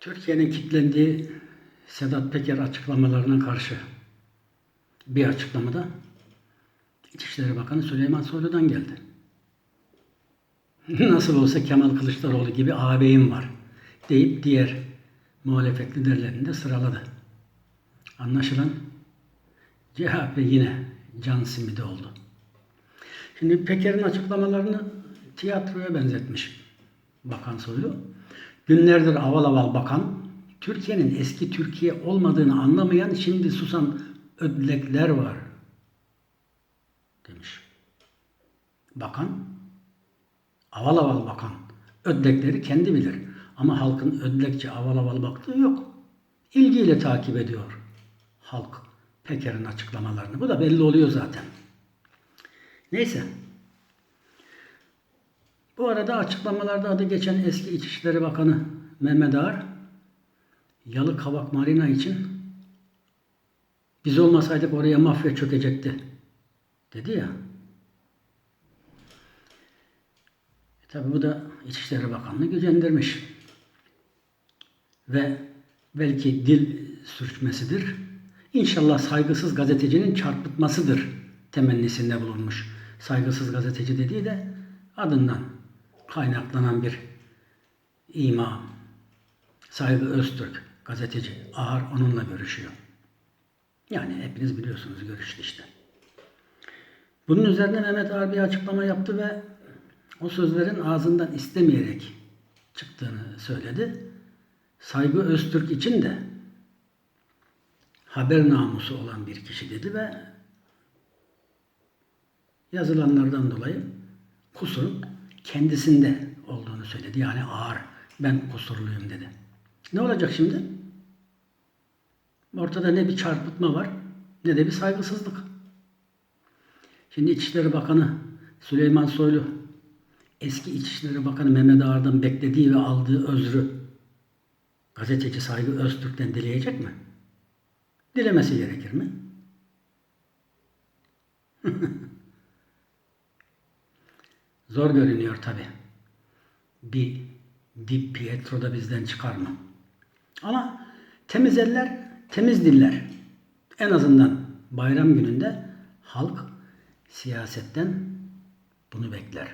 Türkiye'nin kilitlendiği Sedat Peker açıklamalarına karşı bir açıklamada İçişleri Bakanı Süleyman Soylu'dan geldi. Nasıl olsa Kemal Kılıçdaroğlu gibi ağabeyim var deyip diğer muhalefet liderlerini de sıraladı. Anlaşılan CHP yine can simidi oldu. Şimdi Peker'in açıklamalarını tiyatroya benzetmiş Bakan Soylu. Günlerdir aval aval bakan, Türkiye'nin eski Türkiye olmadığını anlamayan şimdi susan ödlekler var demiş. Bakan, aval aval bakan, ödlekleri kendi bilir. Ama halkın ödlekçe aval aval baktığı yok. İlgiyle takip ediyor halk Peker'in açıklamalarını. Bu da belli oluyor zaten. Neyse. Bu arada açıklamalarda adı geçen eski İçişleri Bakanı Mehmet Ağar, Yalıkavak Marina için biz olmasaydık oraya mafya çökecekti dedi ya. E tabi bu da İçişleri Bakanlığı gücendirmiş. Ve belki dil sürçmesidir. İnşallah saygısız gazetecinin çarpıtmasıdır temennisinde bulunmuş. Saygısız gazeteci dediği de adından kaynaklanan bir ima. Saygı Öztürk gazeteci ağır onunla görüşüyor. Yani hepiniz biliyorsunuz görüştü işte. Bunun üzerine Mehmet Ağar bir açıklama yaptı ve o sözlerin ağzından istemeyerek çıktığını söyledi. Saygı Öztürk için de haber namusu olan bir kişi dedi ve yazılanlardan dolayı kusurun kendisinde olduğunu söyledi. Yani ağır, ben kusurluyum dedi. Ne olacak şimdi? Ortada ne bir çarpıtma var ne de bir saygısızlık. Şimdi İçişleri Bakanı Süleyman Soylu eski İçişleri Bakanı Mehmet Ağar'dan beklediği ve aldığı özrü gazeteci Saygı Öztürk'ten dileyecek mi? Dilemesi gerekir mi? Zor görünüyor tabi. Bir, bir Pietro da bizden çıkar mı? Ama temiz eller, temiz diller. En azından bayram gününde halk siyasetten bunu bekler.